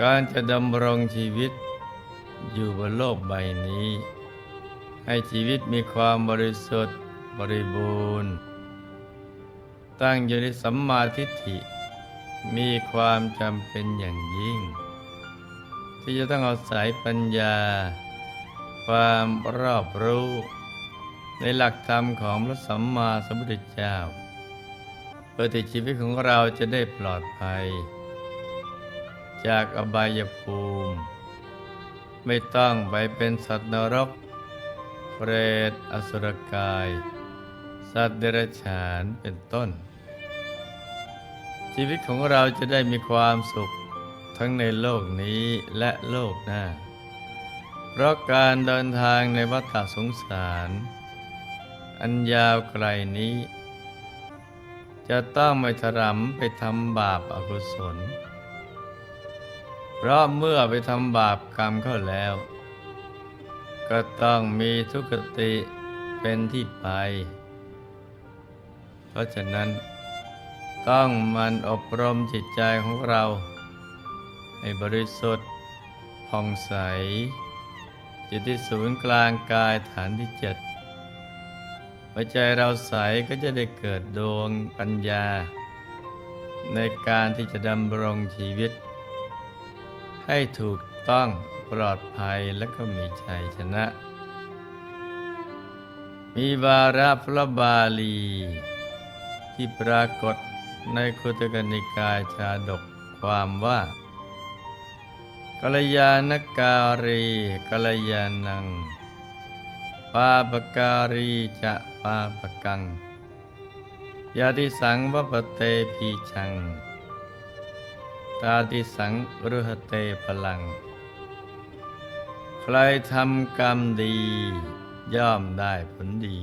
การจะดำรงชีวิตอยู่บนโลกใบนี้ ให้ชีวิตมีความบริสุทธิ์บริบูรณ์ ตั้งอยู่ในสัมมาทิฏฐิ มีความจำเป็นอย่างยิ่ง ที่จะต้องเอาสายปัญญา ความรอบรู้ ในหลักธรรมของพระสัมมาสัมพุทธเจ้าเพื่อที่ชีวิตของเราจะได้ปลอดภัย จากอบายภูมิ ไม่ต้องไปเป็นสัตว์นรก เปรตอสุรกาย สัตว์เดรัจฉานเป็นต้น ชีวิตของเราจะได้มีความสุขทั้งในโลกนี้และโลกหน้า เพราะการเดินทางในวัฏสงสาร อันยาวไกลนี้ จะต้องไม่ถรำไปทำบาปอากุศล เพราะเมื่อไปทำบาปกรรมเข้าแล้ว ก็ต้องมีทุกขติเป็นที่ไป เพราะฉะนั้น ต้องมันอบรมจิตใจของเรา ให้บริสุทธิ์ผ่องใส จิตที่ศูนย์กลางกายฐานที่เจ็ดหัวใจเราใสก็จะได้เกิดดวงปัญญา ในการที่จะดำรงชีวิต ให้ถูกต้องปลอดภัยและก็มีชัยชนะ มีวาระพระบาลี ที่ปรากฏในคุตกนิกายชาดกความว่ากัลยาณการีกัลยาณัง ปาปการีจะปาปกังยาติสังวปเตพีชัง ตาติสังรุหเตพลัง ใครทำกรรมดี ย่อมได้ผลดี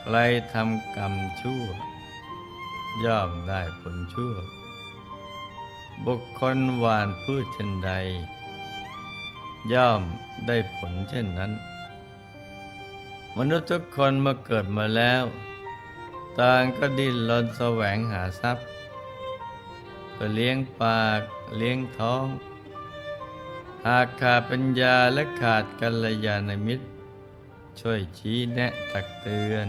ใครทำกรรมชั่ว ย่อมได้ผลชั่ว บุคคลหวานพืชเช่นใด ย่อมได้ผลเช่นนั้น มนุษย์ทุกคนเมื่อเกิดมาแล้ว ต่างก็ดิ้นรนแสวงหาทรัพย์ เพื่อเลี้ยงปาก เลี้ยงท้อง หากขาดปัญญาและขาดกัลยาณมิตร ช่วยชี้แนะตักเตือน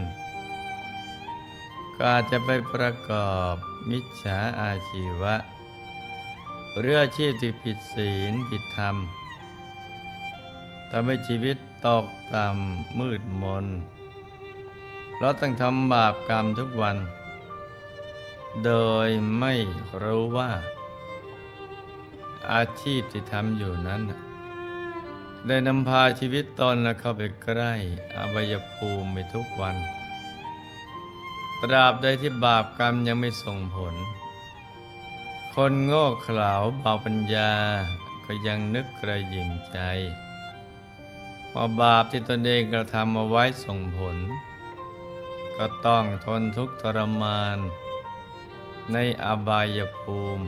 ก็อาจจะไปประกอบมิจฉาอาชีวะ เรืออาชีพที่ผิดศีลผิดธรรมทำให้ชีวิตตกต่ำมืดมน เราต้องทำบาปกรรมทุกวัน โดยไม่รู้ว่า อาชีพที่ทำอยู่นั้น ได้นำพาชีวิตตนเข้าไปใกล้อบายภูมิไปทุกวัน ตราบใดที่บาปกรรมยังไม่ส่งผล คนโง่เขลาเบาปัญญาก็ยังนึกกระยิมใจว่าบาปที่ตนเองกระทำเอาไว้ส่งผล ก็ต้องทนทุกข์ทรมาน ในอบายภูมิ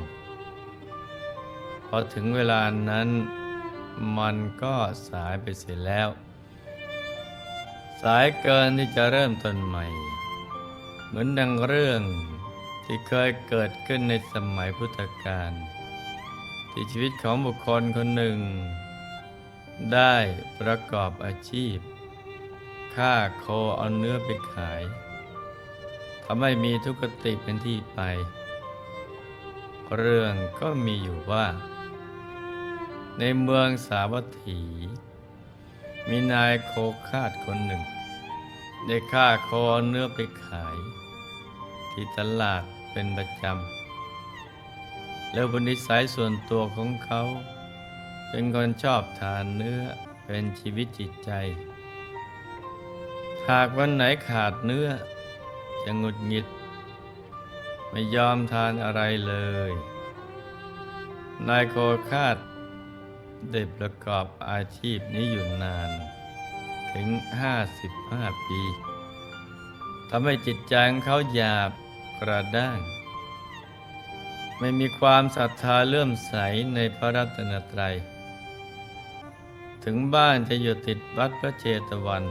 พอถึงเวลานั้นมันก็สายไปเสียแล้ว สายเกินที่จะเริ่มต้นใหม่ เหมือนดังเรื่องที่เคยเกิดขึ้นในสมัยพุทธกาลที่ชีวิตของบุคคลคนหนึ่ง ได้ประกอบอาชีพฆ่าโคเอาเนื้อไปขาย ทำให้มีทุกขติเป็นที่ไป เรื่องก็มีอยู่ว่า ในเมืองสาวัตถี มีนายโคคาดคนหนึ่ง ได้ฆ่าคอเนื้อไปขาย ที่ตลาดเป็นประจำ แล้วบนิสัยส่วนตัวของเขา เป็นคนชอบทานเนื้อเป็นชีวิตจิตใจ หากวันไหนขาดเนื้อ จะงุดหงิด ไม่ยอมทานอะไรเลย นายโคคาดได้ประกอบอาชีพนี้อยู่นาน ถึง 55 ปีทำให้จิตใจของเขาหยาบกระด้าง ไม่มีความศรัทธาเลื่อมใสในพระรัตนตรัย ถึงบ้านจะอยู่ติดวัดพระเจตวัน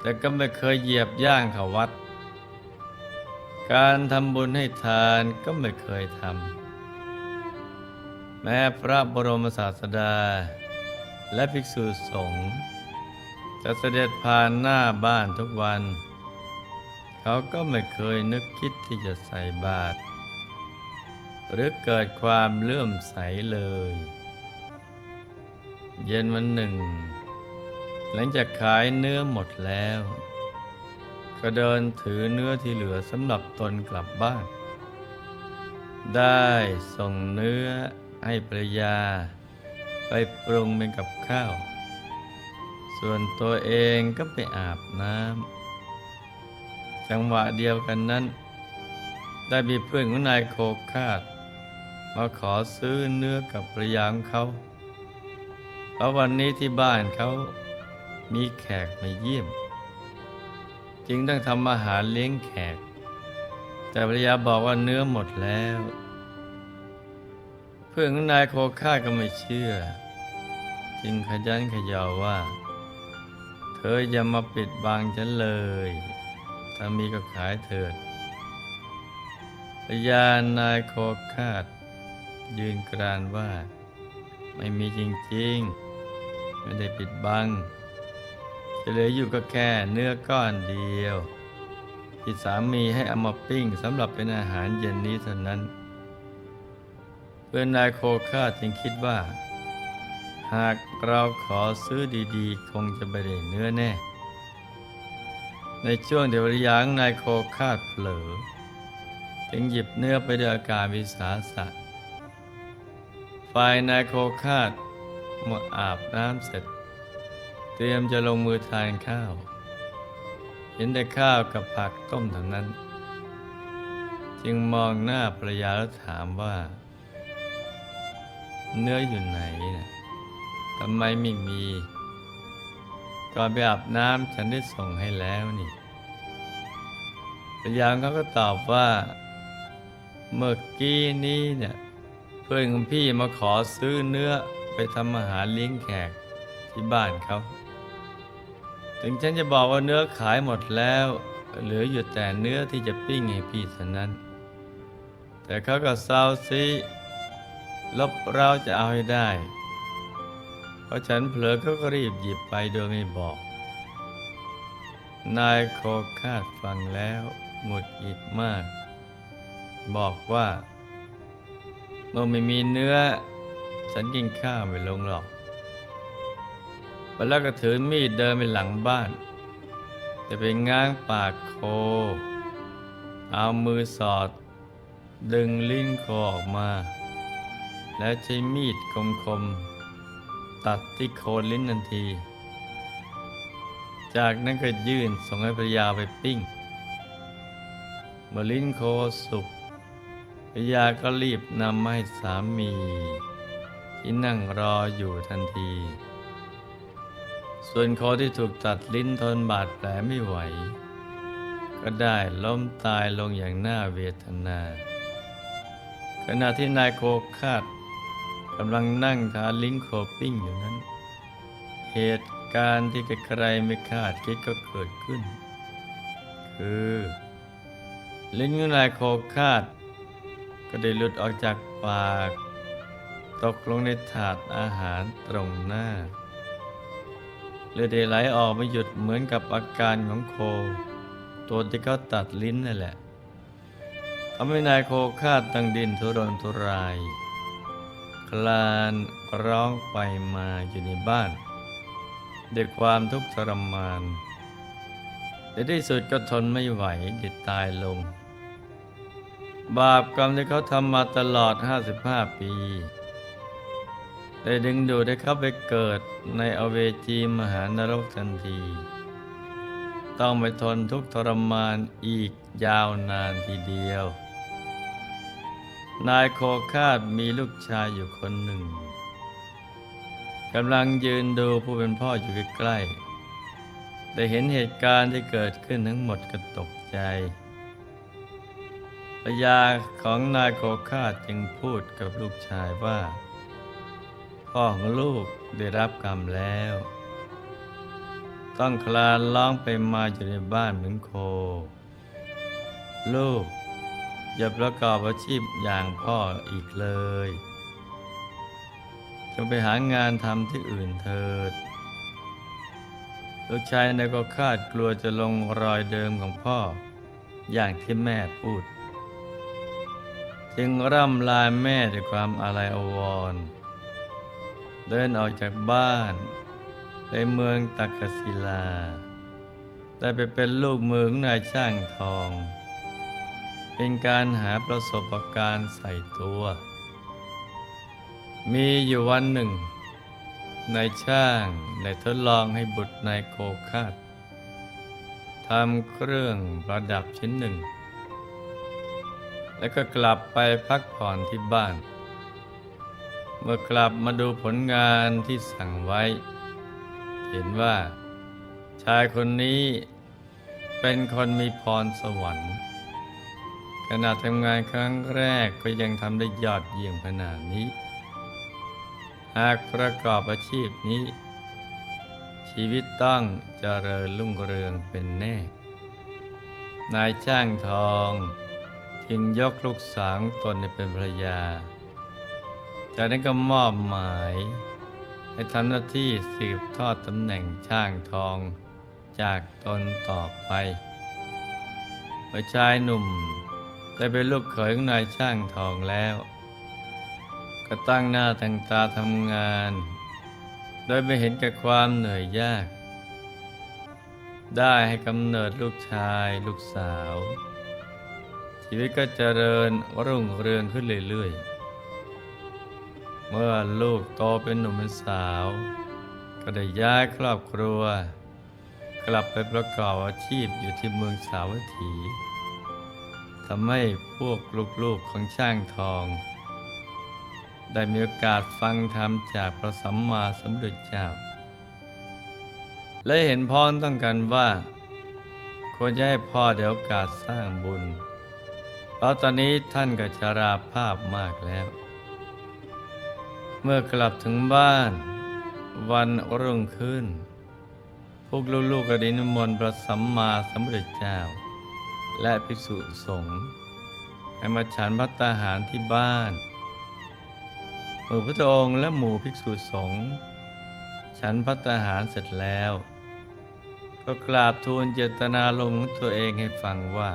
แต่ก็ไม่เคยเหยียบย่างเข้าวัด การทำบุญให้ทานก็ไม่เคยทำ แม้พระบรมศาสดา และภิกษุสงฆ์จะเสด็จผ่านหน้าบ้านทุกวัน เขาก็ไม่เคยนึกคิดที่จะใส่บาตรหรือเกิดความเลื่อมใสเลย เย็นวันหนึ่ง หลังจากขายเนื้อหมดแล้ว ก็เดินถือเนื้อที่เหลือสำหรับตนกลับบ้าน ได้ส่งเนื้อให้ภรรยา ไปปรุงเป็นกับข้าว ส่วนตัวเองก็ไปอาบน้ำจังหวะเดียวกันนั้น ได้มีเพื่อนของนายโคคาดมาขอซื้อเนื้อกับภรรยาของเขาเพราะวันนี้ที่บ้านเขามีแขกมาเยี่ยม จึงต้องทำอาหารเลี้ยงแขก แต่ภรรยาบอกว่าเนื้อหมดแล้ว เพื่อนของนายโคค่าก็ไม่เชื่อ จึงขยันขยอว่า เธออย่ามาปิดบังฉันเลยถ้ามีก็ขายเถิดพยานายโคคาด ยืนกรานว่า ไม่มีจริงๆ ไม่ได้ปิดบัง เหลืออยู่ก็แค่เนื้อก้อนเดียว ที่สามีให้เอามาปิ้งสำหรับเป็นอาหารเย็นนี้เท่านั้น เพื่อนนายโคค่าจึงคิดว่า หากเราขอซื้อดีๆ คงจะไม่ได้เนื้อแน่ ในช่วงเดียวรยางนายโคคาดเผลอจึงหยิบเนื้อไปด้วยอาการวิสาสะฝ่ายนายโคคาดเมื่ออาบน้ำเสร็จ เตรียมจะลงมือทานข้าว เห็นแต่ข้าวกับผักต้มเท่านั้น จึงมองหน้าภรรยาแล้วถามว่า เนื้ออยู่ไหนนะทำไมไม่มีก่อนไปอาบน้ำฉันได้ส่งให้แล้วนี่ภรรยาเขาก็ตอบว่า เมื่อกี้นี้เนี่ยเพื่อนของพี่มาขอซื้อเนื้อไปทำอาหารเลี้ยงแขกที่บ้านเขา ถึงฉันจะบอกว่าเนื้อขายหมดแล้ว เหลืออยู่แต่เนื้อที่จะปิ้งให้พี่เท่านั้น แต่เขาก็เศร้าซีลบเราจะเอาให้ได้ เพราะฉันเผลอเขาก็รีบหยิบไปโดยไม่บอก นายโคคาดฟังแล้วหงุดหงิดมาก บอกว่าเมื่อไม่มีเนื้อ ฉันกินข้าวไม่ลงหรอก ไปแล้วก็ถือมีดเดินไปหลังบ้าน จะไปง้างปากโค เอามือสอด ดึงลิ้นโคออกมา แล้วใช้มีดคมๆ ตัดที่โคนลิ้นทันที จากนั้นก็ยื่นส่งให้ภรรยาไปปิ้งเมื่อลิ้นโคสุกภรรยาก็รีบนำมาให้สามี ที่นั่งรออยู่ทันที ส่วนโคที่ถูกตัดลิ้นทนบาดแผลไม่ไหว ก็ได้ล้มตายลงอย่างน่าเวทนา ขณะที่นายโคคาดกำลังนั่งทานลิ้นโคปิ้งอยู่นั้น เหตุการณ์ที่ใครไม่คาดคิดก็เกิดขึ้น คือ ลิ้นของนายโคคาด ก็ได้หลุดออกจากปาก ตกลงในถาดอาหารตรงหน้า เลือดได้ไหลออกไม่หยุดเหมือนกับอาการของโค ตัวที่เขาตัดลิ้นนั่นแหละทำให้นายโคคาดตั้งดินทุรนทุราย คลานร้องไปมาอยู่ในบ้านด้วยความทุกข์ทรมานในที่สุดก็ทนไม่ไหวดิดตายลง บาปกรรมที่เขาทำมาตลอด 55 ปี ได้ดึงดูดให้เขาไปเกิดในอเวจีมหานรกทันที ต้องไปทนทุกทรมานอีกยาวนานทีเดียว นายโคคาดมีลูกชายอยู่คนหนึ่งกำลังยืนดูผู้เป็นพ่ออยู่ใกล้ๆได้เห็นเหตุการณ์ที่เกิดขึ้นทั้งหมดก็ตกใจภรรยาของนายโคคาดจึงพูดกับลูกชายว่า พ่อของลูกได้รับกรรมแล้ว ต้องคลานร้องไปมาอยู่ในบ้านเหมือนโค ลูกอย่าประกอบอาชีพอย่างพ่ออีกเลยจงไปหางานทำที่อื่นเถิด ลูกชายนายก็คาดกลัวจะลงรอยเดิมของพ่อ อย่างที่แม่พูด จึงร่ำลาแม่ด้วยความอาลัยอาวรณ์ เดินออกจากบ้านไปเมืองตักกศิลา ได้ไปเป็นลูกมือของนายช่างทอง เป็นการหาประสบการณ์ใส่ตัว มีอยู่วันหนึ่งนายช่างได้ทดลองให้บุตรนายโคคาดทำเครื่องประดับชิ้นหนึ่ง แล้วก็กลับไปพักผ่อนที่บ้าน เมื่อกลับมาดูผลงานที่สั่งไว้ เห็นว่า ชายคนนี้เป็นคนมีพรสวรรค์ขณะทำงานครั้งแรกก็ยังทำได้ยอดเยี่ยมขนาดนี้ หากประกอบอาชีพนี้ ชีวิตต้องเจริญรุ่งเรืองเป็นแน่ นายช่างทองจึงยกลูกสาวตนเป็นภรรยา จากนั้นก็มอบหมายให้ทำหน้าที่สืบทอดตำแหน่งช่างทองจากตนต่อไปเมื่อชายหนุ่มได้เป็นลูกเขยของนายช่างทองแล้ว ก็ตั้งหน้าตั้งตาทำงาน โดยไม่เห็นแก่ความเหนื่อยยาก ได้ให้กำเนิดลูกชายลูกสาว ชีวิตก็เจริญรุ่งเรืองขึ้นเรื่อยๆ เมื่อลูกโตเป็นหนุ่มเป็นสาว ก็ได้ย้ายครอบครัว กลับไปประกอบอาชีพอยู่ที่เมืองสาวัตถีทำให้พวกลูกๆของช่างทอง ได้มีโอกาสฟังธรรมจากพระสัมมาสัมพุทธเจ้า และเห็นพ้องต้องกันว่า ควรจะให้พ่อเดี๋ยวกาสสร้างบุญ เพราะตอนนี้ท่านก็ชราภาพมากแล้ว มื่อกลับถึงบ้าน วันรุ่งขึ้น พวกลูกๆก็ได้นิมนต์พระสัมมาสัมพุทธเจ้า และภิกษุสงฆ์ให้มาฉันพัตตาหารที่บ้านเมื่อพระองค์และหมู่ภิกษุสงฆ์ฉันพัตตาหารเสร็จแล้ว ก็กราบทูลเจตนาลมของตัวเองให้ฟังว่า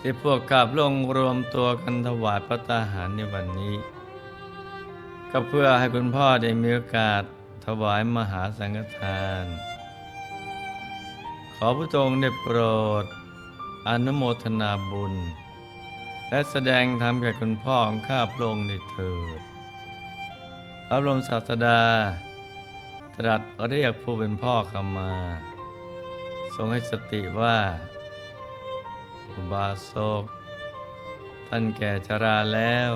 ที่พวกกราบลงรวมตัวกันถวายพัตตาหารในวันนี้ ก็เพื่อให้คุณพ่อได้มีโอกาสถวายมหาสังฆทาน ขอพระองค์ได้โปรด อนุโมทนาบุญ และแสดงธรรมแก่คุณพ่อของข้าพระองค์ในเถิดพระบรมศาสดา ตรัสเรียกผู้เป็นพ่อข้ามา ทรงให้สติว่าอุบาสกท่านแก่ชราแล้ว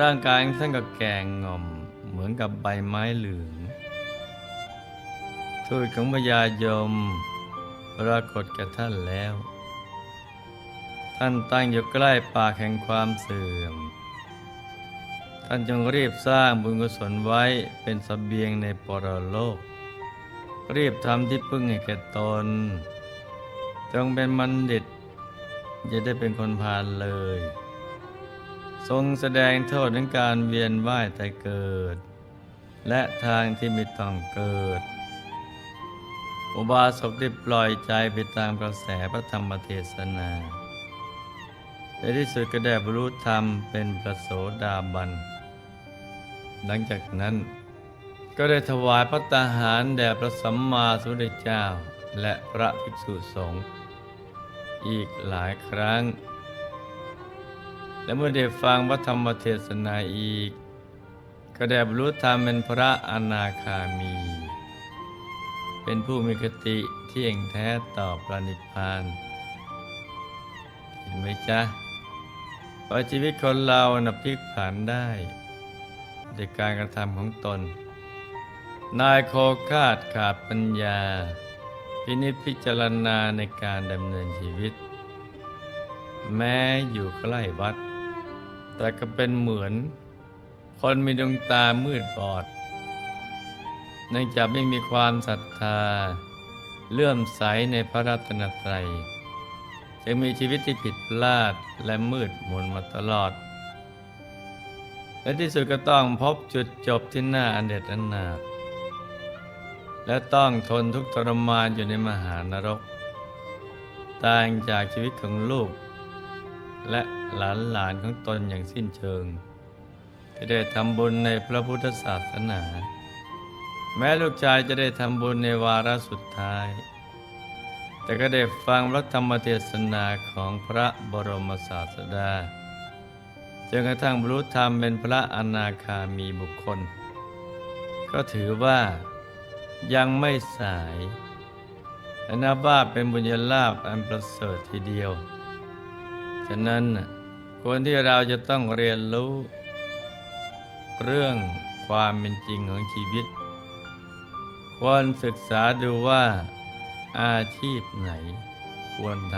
ร่างกายท่านก็แก่งอม เหมือนกับใบไม้เหลืองทูตของพญายม ปรากฏแก่ท่านแล้ว ท่านตั้งอยู่ใกล้ปากแห่งความเสื่อม ท่านจงรีบสร้างบุญกุศลไว้เป็นสเสบียงในปรโลก รีบทำที่พึ่งให้แก่ตน จงเป็นบัณฑิตอย่าได้เป็นคนพาลเลย ทรงแสดงโทษในการเวียนว่ายแต่เกิด และทางที่ไม่ต้องเกิด อุบาสกได้ปล่อยใจไปตามกระแสพระธรรมเทศนาในที่สุดก็ได้บรรลุธรรมเป็นประโสดาบัน หลังจากนั้นก็ได้ถวายพระตาหารแด่พระสัมมาสัมพุทธเจ้า และพระภิกษุสงฆ์อีกหลายครั้ง และเมื่อได้ฟังพระธรรมเทศนาอีก ก็ได้บรรลุธรรมเป็นพระอนาคามี เป็นผู้มีคติเที่ยงแท้ต่อพระนิพพานเห็นไหมจ๊ะว่าชีวิตคนเรานะพลิกผันได้ด้วยการกระทำของตน นายโคคาดขาดปัญญา พินิจพิจารณาในการดำเนินชีวิต แม้อยู่ใกล้วัด แต่ก็เป็นเหมือน คนมีดวงตามืดบอดเนื่องจากไม่มีความศรัทธา เลื่อมใสในพระรัตนตรัย จึงมีชีวิตที่ผิดพลาดและมืดมนมาตลอด และที่สุดก็ต้องพบจุดจบที่น่าอันเด็ดอันหนาบและต้องทนทุกข์ทรมานอยู่ในมหานรก ต่างจากชีวิตของลูก และหลานหลานๆของตนอย่างสิ้นเชิง ที่ได้ทำบุญในพระพุทธศาสนา แม้ลูกชายจะได้ทำบุญในวาระสุดท้าย แต่ก็ได้ฟังพระธรรมเทศนาของพระบรมศาสดาจนกระทั่งบรรลุธรรมเป็นพระอนาคามีบุคคล ก็ถือว่ายังไม่สายและนับว่าเป็นบุญญาลาภอันประเสริฐทีเดียว ฉะนั้นควรที่เราจะต้องเรียนรู้ เรื่องความเป็นจริงของชีวิต ควรศึกษาดูว่าอาชีพไหนควรท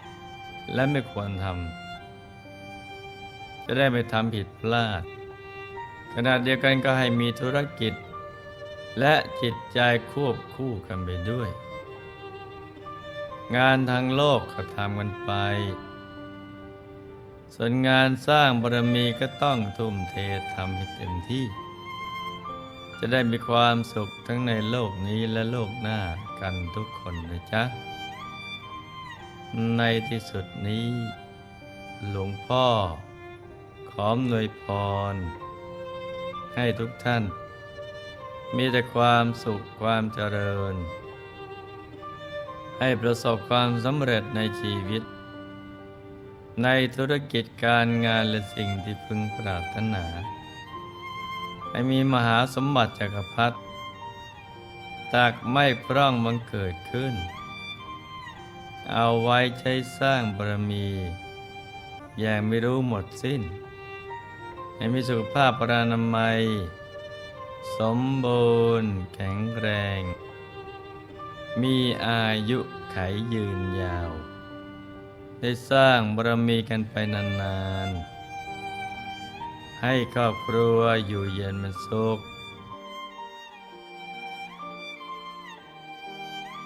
ำและไม่ควรทำจะได้ไม่ทำผิดพลาด ขณะเดียวกันก็ให้มีธุรกิจ และจิตใจควบคู่กันไปด้วย งานทางโลกก็ทำกันไป ส่วนงานสร้างบารมีก็ต้องทุ่มเททำให้เต็มที่ จะได้มีความสุขทั้งในโลกนี้และโลกหน้ากันทุกคนนะจ๊ะ ในที่สุดนี้ หลวงพ่อ ขออำนวยพร ให้ทุกท่าน มีแต่ความสุขความเจริญ ให้ประสบความสำเร็จในชีวิต ในธุรกิจการงานและสิ่งที่พึงปรารถนาให้มีมหาสมบัติจักรพรรดิตากไม่พร่องบังเกิดขึ้น เอาไว้ใช้สร้างบารมี อย่างไม่รู้หมดสิ้น ให้มีสุขภาพปรานามัย สมบูรณ์แข็งแรง มีอายุไขยืนยาว ได้สร้างบารมีกันไปนานๆ ให้ครอบครัวอยู่เย็นเป็นสุข